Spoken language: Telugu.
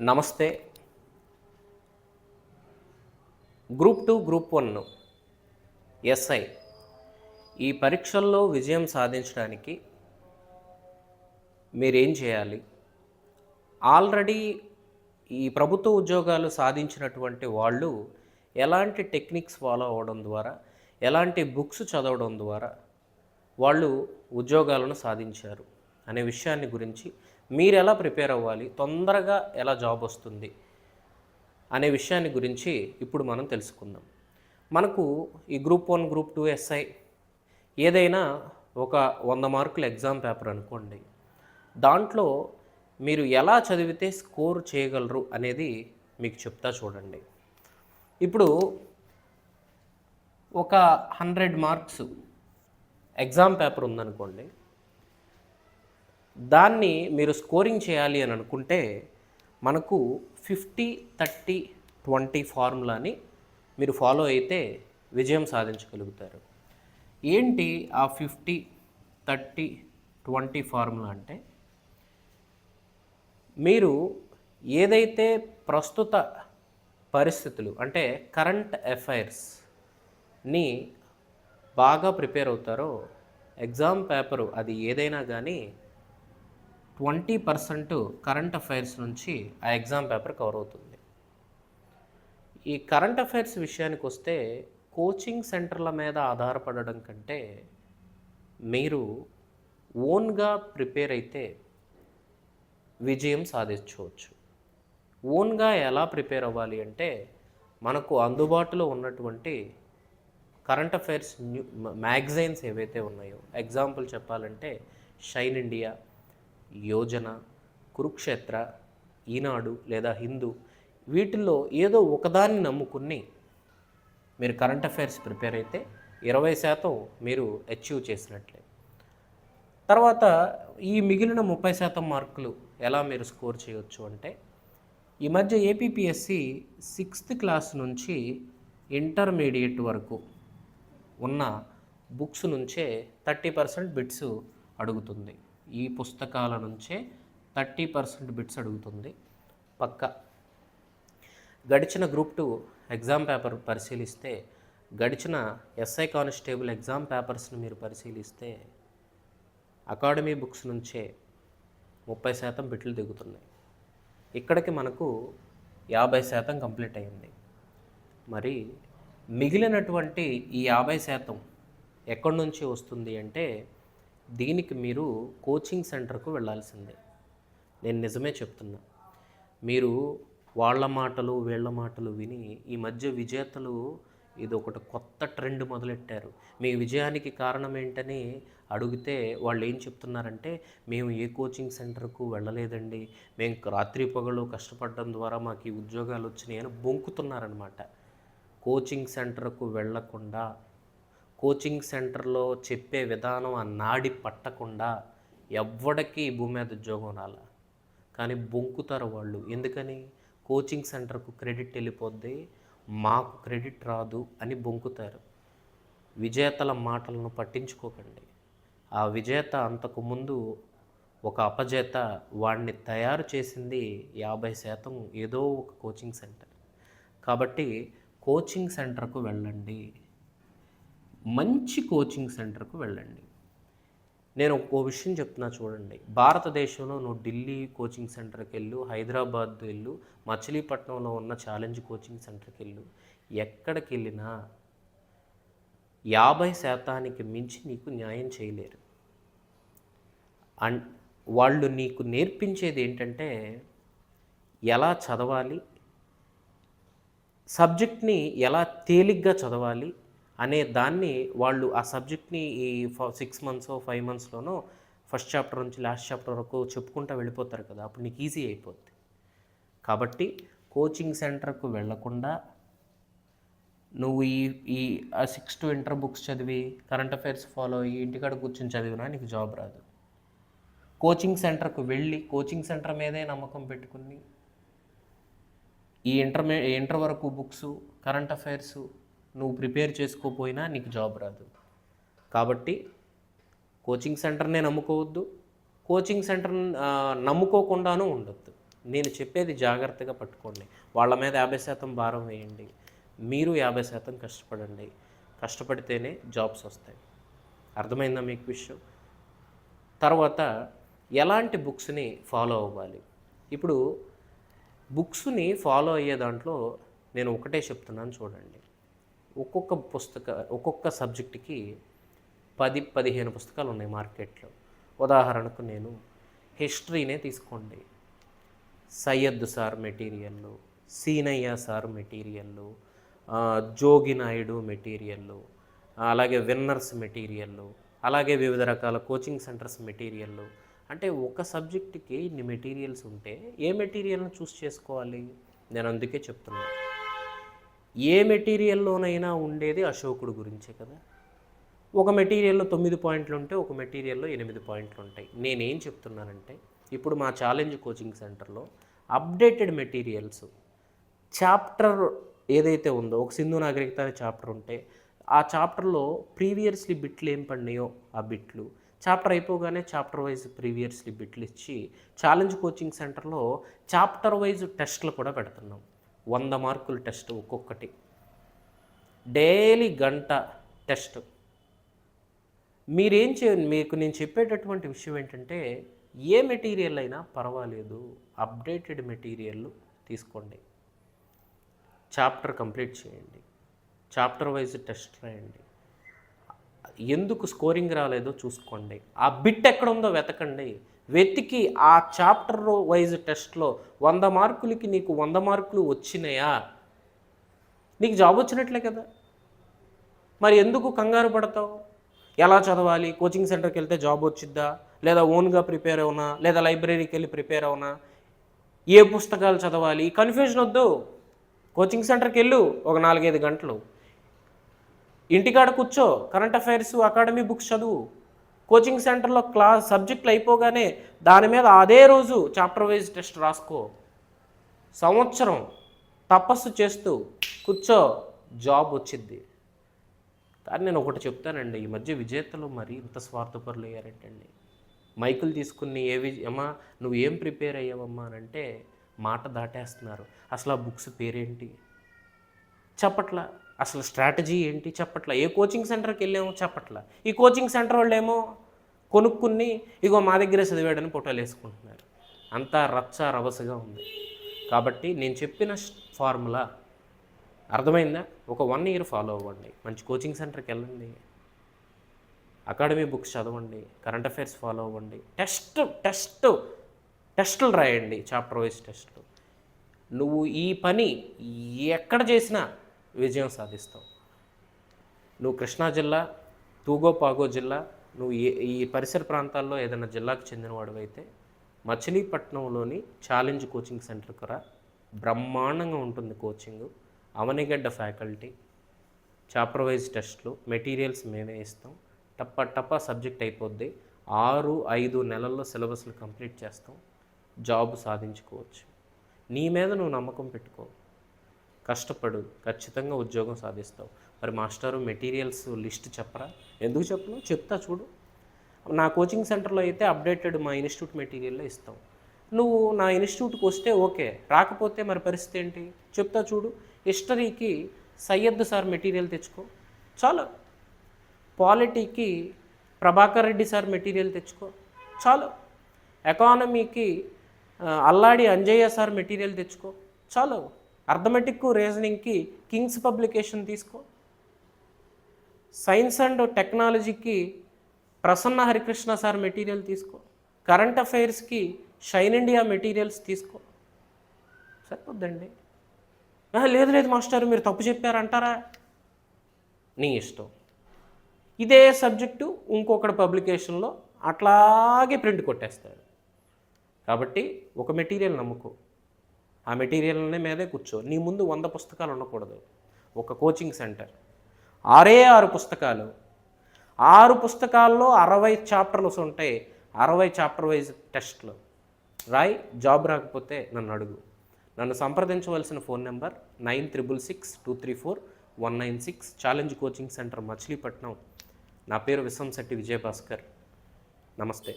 నమస్తే. Group two group one SI. ఈ పరీక్షల్లో విజయం సాధించడానికి మీరేం చేయాలి? ఆల్రెడీ ఈ ప్రభుత్వ ఉద్యోగాలు సాధించినటువంటి వాళ్ళు ఎలాంటి టెక్నిక్స్ ఫాలో అవ్వడం ద్వారా ఎలాంటి బుక్స్ చదవడం ద్వారా వాళ్ళు ఉద్యోగాలను సాధించారు అనే విషయాన్ని గురించి మీరు ఎలా ప్రిపేర్ అవ్వాలి? తొందరగా ఎలా జాబ్ వస్తుంది? అనే విషయాన్ని గురించి ఇప్పుడు మనం తెలుసుకుందాం. మనకు ఈ group one group two SI ఏదైనా ఒక వంద మార్కుల ఎగ్జామ్ పేపర్ అనుకోండి. దాంట్లో మీరు ఎలా చదివితే స్కోర్ చేయగలరు అనేది మీకు చెప్తా చూడండి. ఇప్పుడు ఒక హండ్రెడ్ మార్క్స్ ఎగ్జామ్ పేపర్ ఉందనుకోండి. దాన్ని మీరు స్కోరింగ్ చేయాలి అని అనుకుంటే మనకు ఫిఫ్టీ థర్టీ ట్వంటీ ఫార్ములాని మీరు ఫాలో అయితే విజయం సాధించగలుగుతారు. ఏంటి ఆ ఫిఫ్టీ థర్టీ ట్వంటీ ఫార్ములా అంటే? మీరు ఏదైతే ప్రస్తుత పరిస్థితులు అంటే కరెంట్ అఫైర్స్ని బాగా ప్రిపేర్ అవుతారో ఎగ్జామ్ పేపరు అది ఏదైనా కానీ ట్వంటీ పర్సెంట్ కరెంట్ అఫైర్స్ నుంచి ఆ ఎగ్జామ్ పేపర్ కవర్ అవుతుంది. ఈ కరెంట్ అఫైర్స్ విషయానికి వస్తే కోచింగ్ సెంటర్ల మీద ఆధారపడడం కంటే మీరు ఓన్గా ప్రిపేర్ అయితే విజయం సాధించవచ్చు. ఓన్గా ఎలా ప్రిపేర్ అవ్వాలి అంటే మనకు అందుబాటులో ఉన్నటువంటి కరెంట్ అఫైర్స్ న్యూ మ్యాగజైన్స్ ఏవైతే ఉన్నాయో ఎగ్జాంపుల్ చెప్పాలంటే షైన్ ఇండియా యోజన కురుక్షేత్ర ఈనాడు లేదా హిందూ వీటిల్లో ఏదో ఒకదాన్ని నమ్ముకుని మీరు కరెంట్ అఫైర్స్ ప్రిపేర్ అయితే ఇరవై శాతం మీరు అచీవ్ చేసినట్లే. తర్వాత ఈ మిగిలిన ముప్పై శాతం మార్కులు ఎలా మీరు స్కోర్ చేయొచ్చు అంటే ఈ మధ్య ఏపీపీఎస్సి సిక్స్త్ క్లాస్ నుంచి ఇంటర్మీడియట్ వరకు ఉన్న బుక్స్ నుంచే థర్టీ పర్సెంట్ బిట్స్ అడుగుతుంది. ఈ పుస్తకాల నుంచే థర్టీ పర్సెంట్ బిట్స్ అడుగుతుంది. పక్క. గడిచిన గ్రూప్ టూ ఎగ్జామ్ పేపర్ పరిశీలిస్తే గడిచిన ఎస్ఐ కానిస్టేబుల్ ఎగ్జామ్ పేపర్స్ని మీరు పరిశీలిస్తే అకాడమీ బుక్స్ నుంచే ముప్పై శాతం బిట్లు దిగుతున్నాయి. ఇక్కడికి మనకు యాభై శాతం కంప్లీట్ అయింది. మరి మిగిలినటువంటి ఈ యాభై శాతం ఎక్కడి నుంచి వస్తుంది అంటే దీనికి మీరు కోచింగ్ సెంటర్కు వెళ్ళాల్సిందే. నేను నిజమే చెప్తున్నా. మీరు వాళ్ళ మాటలు వీళ్ళ మాటలు విని ఈ మధ్య విజేతలు ఇది ఒకటి కొత్త ట్రెండ్ మొదలెట్టారు. మీ విజయానికి కారణం ఏంటని అడిగితే వాళ్ళు ఏం చెప్తున్నారంటే మేము ఏ కోచింగ్ సెంటర్కు వెళ్ళలేదండి. మేము రాత్రి పగలు కష్టపడడం ద్వారా మాకు ఈ ఉద్యోగాలు వచ్చినాయి అని బొంకుతున్నారనమాట కోచింగ్ సెంటర్కు వెళ్ళకుండా కోచింగ్ సెంటర్లో చెప్పే విధానం ఆ నాడి పట్టకుండా ఎవ్వడికి ఈ భూమి మీద ఉద్యోగం రాల. కానీ బొంకుతారు వాళ్ళు. ఎందుకని? కోచింగ్ సెంటర్కు క్రెడిట్ వెళ్ళిపోద్ది మాకు క్రెడిట్ రాదు అని బొంకుతారు. విజేతల మాటలను పట్టించుకోకండి. ఆ విజేత అంతకు ముందు ఒక అపజేత వాడిని తయారు చేసింది యాభై శాతం ఏదో ఒక కోచింగ్ సెంటర్. కాబట్టి కోచింగ్ సెంటర్కు వెళ్ళండి. మంచి కోచింగ్ సెంటర్కు వెళ్ళండి. నేను ఒక్కో విషయం చెప్తున్నా చూడండి. భారతదేశంలో నువ్వు ఢిల్లీ కోచింగ్ సెంటర్కి వెళ్ళు హైదరాబాద్ వెళ్ళు మచిలీపట్నంలో ఉన్న ఛాలెంజ్ కోచింగ్ సెంటర్కి వెళ్ళు. ఎక్కడికి వెళ్ళినా యాభై శాతానికి మించి నీకు న్యాయం చేయలేరు. అండ్ వాళ్ళు నీకు నేర్పించేది ఏంటంటే ఎలా చదవాలి సబ్జెక్ట్ని ఎలా తేలిగ్గా చదవాలి అనే దాన్ని వాళ్ళు ఆ సబ్జెక్ట్ని ఈ సిక్స్ మంత్స్ ఫైవ్ మంత్స్లోనో ఫస్ట్ చాప్టర్ నుంచి లాస్ట్ చాప్టర్ వరకు చెప్పుకుంటూ వెళ్ళిపోతారు కదా అప్పుడు నీకు ఈజీ అయిపోద్ది. కాబట్టి కోచింగ్ సెంటర్కు వెళ్ళకుండా నువ్వు ఈ ఈ సిక్స్ టు ఇంటర్ బుక్స్ చదివి కరెంట్ అఫైర్స్ ఫాలో అయ్యి ఇంటికాడ కూర్చొని చదివినా నీకు జాబ్ రాదు. కోచింగ్ సెంటర్కు వెళ్ళి కోచింగ్ సెంటర్ మీదే నమ్మకం పెట్టుకుని ఈ ఇంటర్మే ఇంటర్ వరకు బుక్స్ కరెంట్ అఫైర్స్ నువ్వు ప్రిపేర్ చేసుకోపోయినా నీకు జాబ్ రాదు. కాబట్టి కోచింగ్ సెంటర్నే నమ్ముకోవద్దు. కోచింగ్ సెంటర్ నమ్ముకోకుండానూ ఉండొద్దు. నేను చెప్పేది జాగ్రత్తగా పట్టుకోండి. వాళ్ళ మీద యాభై శాతం భారం వేయండి. మీరు యాభై శాతం కష్టపడండి. కష్టపడితేనే జాబ్స్ వస్తాయి. అర్థమైందా మీకు విషయం? తర్వాత ఎలాంటి బుక్స్ని ఫాలో అవ్వాలి? ఇప్పుడు బుక్స్ని ఫాలో అయ్యే దాంట్లో నేను ఒకటే చెప్తున్నాను చూడండి. ఒక్కొక్క పుస్తక ఒక్కొక్క సబ్జెక్టుకి పది పదిహేను పుస్తకాలు ఉన్నాయి మార్కెట్లో. ఉదాహరణకు నేను హిస్టరీనే తీసుకోండి. సయ్యద్ సార్ మెటీరియల్లు సీనయ్య సార్ మెటీరియల్లు జోగి నాయుడు అలాగే విన్నర్స్ మెటీరియల్లు అలాగే వివిధ రకాల కోచింగ్ సెంటర్స్ మెటీరియల్లు. అంటే ఒక సబ్జెక్టుకి ఇన్ని మెటీరియల్స్ ఉంటే ఏ మెటీరియల్ని చూస్ చేసుకోవాలి? నేను అందుకే చెప్తున్నాను ఏ మెటీరియల్లోనైనా ఉండేది అశోకుడు గురించే కదా. ఒక మెటీరియల్లో తొమ్మిది పాయింట్లు ఉంటే ఒక మెటీరియల్లో ఎనిమిది పాయింట్లు ఉంటాయి. నేనేం చెప్తున్నానంటే ఇప్పుడు మా ఛాలెంజ్ కోచింగ్ సెంటర్లో అప్డేటెడ్ మెటీరియల్స్ చాప్టర్ ఏదైతే ఉందో ఒక సింధు నాగరికత అనే చాప్టర్ ఉంటే ఆ చాప్టర్లో ప్రీవియస్లీ బిట్లు ఏం పడినాయో ఆ బిట్లు చాప్టర్ అయిపోగానే చాప్టర్ వైజ్ ప్రీవియస్లీ బిట్లు ఇచ్చి ఛాలెంజ్ కోచింగ్ సెంటర్లో చాప్టర్ వైజ్ టెస్ట్లు కూడా పెడుతున్నాం. వంద మార్కులు టెస్ట్ ఒక్కొక్కటి. డైలీ గంట టెస్ట్. మీరేం చే మీకు నేను చెప్పేటటువంటి విషయం ఏంటంటే ఏ మెటీరియల్ అయినా పర్వాలేదు. అప్డేటెడ్ మెటీరియల్ తీసుకోండి. చాప్టర్ కంప్లీట్ చేయండి. చాప్టర్ వైజ్ టెస్ట్ రాయండి. ఎందుకు స్కోరింగ్ రాలేదో చూసుకోండి. ఆ బిట్ ఎక్కడ ఉందో వెతకండి. వెతికి ఆ చాప్టర్ వైజ్ టెస్ట్లో వంద మార్కులకి నీకు వంద మార్కులు వచ్చినాయా? నీకు జాబ్ వచ్చినట్లే కదా. మరి ఎందుకు కంగారు పడతావు? ఎలా చదవాలి? కోచింగ్ సెంటర్కి వెళ్తే జాబ్ వచ్చిద్దా? లేదా ఓన్గా ప్రిపేర్ అవునా? లేదా లైబ్రరీకి వెళ్ళి ప్రిపేర్ అవునా? ఏ పుస్తకాలు చదవాలి? కన్ఫ్యూజన్ వద్దు. కోచింగ్ సెంటర్కి వెళ్ళు ఒక నాలుగైదు గంటలు. ఇంటికాడ కూర్చో. కరెంట్ అఫైర్స్ అకాడమీ బుక్స్ చదువు. కోచింగ్ సెంటర్లో క్లాస్ సబ్జెక్టులు అయిపోగానే దాని మీద అదే రోజు చాప్టర్ వైజ్ టెస్ట్ రాసుకో. సంవత్సరం తపస్సు చేస్తూ కూర్చో జాబ్ వచ్చింది. కానీ నేను ఒకటి చెప్తానండి ఈ మధ్య విజేతలు మరి ఇంత స్వార్థపరులు అయ్యారంటండి? మైకులు తీసుకుని ఏ విజ అమ్మా నువ్వు ఏం ప్రిపేర్ అయ్యావమ్మా అని అంటే మాట దాటేస్తున్నారు. అసలు ఆ బుక్స్ పేరేంటి? చెప్పట్లా. అసలు స్ట్రాటజీ ఏంటి? చెప్పట్లా. ఏ కోచింగ్ సెంటర్కి వెళ్ళామో చెప్పట్లా. ఈ కోచింగ్ సెంటర్ వాళ్ళు ఏమో కొనుక్కుని ఇగో మా దగ్గరే చదివాడని ఫోటోలు వేసుకుంటున్నారు. అంతా రచ్చ రభసగా ఉంది. కాబట్టి నేను చెప్పిన ఫార్ములా అర్థమైందా? ఒక వన్ ఇయర్ ఫాలో అవ్వండి. మంచి కోచింగ్ సెంటర్కి వెళ్ళండి. అకాడమీ బుక్స్ చదవండి. కరెంట్ అఫైర్స్ ఫాలో అవ్వండి. టెస్ట్ టెస్ట్ టెస్టులు రాయండి. చాప్టర్ వైజ్ టెస్టులు. నువ్వు ఈ పని ఎక్కడ చేసినా విజయం సాధిస్తావు నువ్వు కృష్ణా జిల్లా తూగో పాగో జిల్లా నువ్వు ఏ ఈ పరిసర ప్రాంతాల్లో ఏదైనా జిల్లాకు చెందినవాడు అయితే మచిలీపట్నంలోని ఛాలెంజ్ కోచింగ్ సెంటర్కి రా. బ్రహ్మాండంగా ఉంటుంది కోచింగ్. అవనిగడ్డ ఫ్యాకల్టీ చాప్రవైజ్ టెస్ట్లు మెటీరియల్స్ మేమే ఇస్తాం. టప్ప టప్ప సబ్జెక్ట్ అయిపోద్ది. ఆరు ఐదు నెలల్లో సిలబస్లు కంప్లీట్ చేస్తాం. జాబ్ సాధించుకోవచ్చు. నీ మీద నువ్వు నమ్మకం పెట్టుకో. కష్టపడు ఖచ్చితంగా ఉద్యోగం సాధిస్తావు. మరి మాస్టారు మెటీరియల్స్ లిస్ట్ చెప్పరా? ఎందుకు చెప్పను? చెప్తా చూడు. నా కోచింగ్ సెంటర్లో అయితే అప్డేటెడ్ మా ఇన్స్టిట్యూట్ మెటీరియల్లో ఇస్తాం. నువ్వు నా ఇన్స్టిట్యూట్కి వస్తే ఓకే. రాకపోతే మరి పరిస్థితి ఏంటి? చెప్తా చూడు. హిస్టరీకి సయ్యద్ సార్ మెటీరియల్ తెచ్చుకో. చాలు. పాలిటీకి ప్రభాకర్ రెడ్డి సార్ మెటీరియల్ తెచ్చుకో. చాలు. ఎకానమీకి అల్లాడి అంజయ్య సార్ మెటీరియల్ తెచ్చుకో. చాలు. అర్థమెటిక్ రీజనింగ్కి కింగ్స్ పబ్లికేషన్ తీసుకో. సైన్స్ అండ్ టెక్నాలజీకి ప్రసన్న హరికృష్ణ సార్ మెటీరియల్ తీసుకో. కరెంట్ అఫైర్స్కి షైన్ ఇండియా మెటీరియల్స్ తీసుకో. సరిపోద్దండి. లేదు లేదు మాస్టర్ మీరు తప్పు చెప్పారంటారా? నీ ఇష్టం. ఇదే సబ్జెక్టు ఇంకొకటి పబ్లికేషన్లో అట్లాగే ప్రింట్ కొట్టేస్తాడు. కాబట్టి ఒక మెటీరియల్ నమ్ముకో. ఆ మెటీరియల్నే మీదే కూర్చో. నీ ముందు వంద పుస్తకాలు ఉండకూడదు. ఒక కోచింగ్ సెంటర్. ఆరే ఆరు పుస్తకాలు. ఆరు పుస్తకాల్లో అరవై చాప్టర్స్ ఉంటాయి అరవై చాప్టర్ వైజ్ టెస్ట్లు. రాయ్ జాబ్ రాకపోతే నన్ను అడుగు. నన్ను సంప్రదించవలసిన phone number nine triple six two three four one nine six challenge coaching center Machilipatnam. నా పేరు విశ్వంశెట్టి విజయభాస్కర్. నమస్తే.